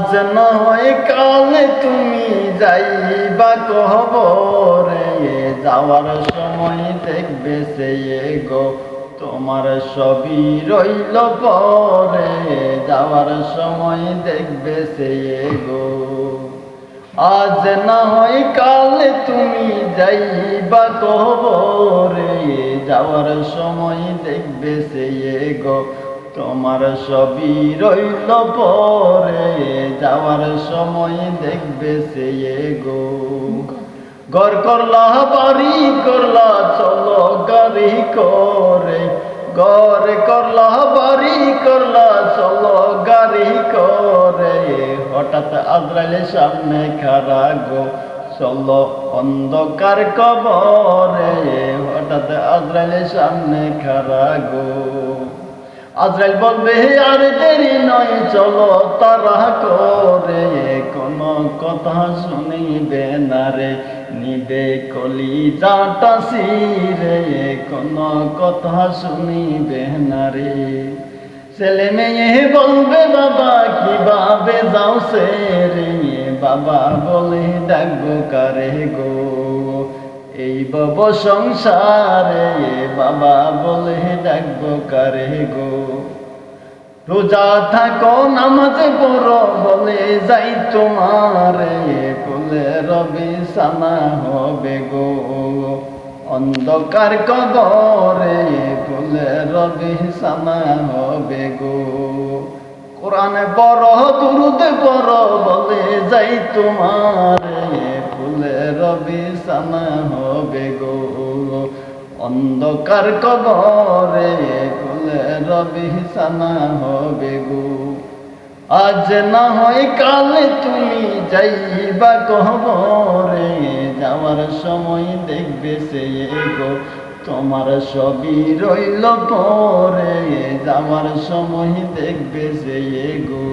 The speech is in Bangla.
আজ নয় কালে তুমি যাইবা কহবরে যাওয়ার সময় দেখবে সে গো তোমার সবই রইল পরে যাওয়ার সময় দেখবে সে গো আজ না হয় কালে তুমি যাইবা কহবরে যাওয়ার সময় দেখবে সে গো তোমার সবই রইল পরে। যাওয়ার সময় দেখবে সে গো গর করলা, বাড়ি করলা, চলো গাড়ি করে। গর করলা, বাড়ি করলা, চলো গাড়ি করে। হঠাৎ আজরাইলে সামনে খারা গো। চলো অন্ধকার কবরে। হঠাৎ আজরাইলে সামনে খারা গো। আজরাইল বলবে আর দেরি নয়, চলো তারা করে। কোনো কথা শুনিবে না রে, নিবে কলি যাটা সিরে কোনো কথা শুনিবে না রে। ছেলে মেয়ে বলবে, বাবা, কীভাবে যাও সে রে বাবা বলে, ডাকবো কারে গো? এই বব সংসারে, বাবা বলে, ডাকবো কারে গো? রোজা থাকো, নামাজে পড়ো বলে যাই তোমারে। বলে রবি সানা হবে গো। অন্ধকার কবরে বলে রবি সানা হবে গো। কোরআনে বড় দুরুদ বড় বলে যাই তোমারে। ফুলে রবি সানা হবে গো। অন্ধকার কবরে রবি সানা হবে গো। আজ না হয় কালে তুমি যাইবা কবরে, যাওয়ার সময় দেখবে সে গো। তোমার সবই রইল পরে, যাওয়ার সময় দেখবে সে গো।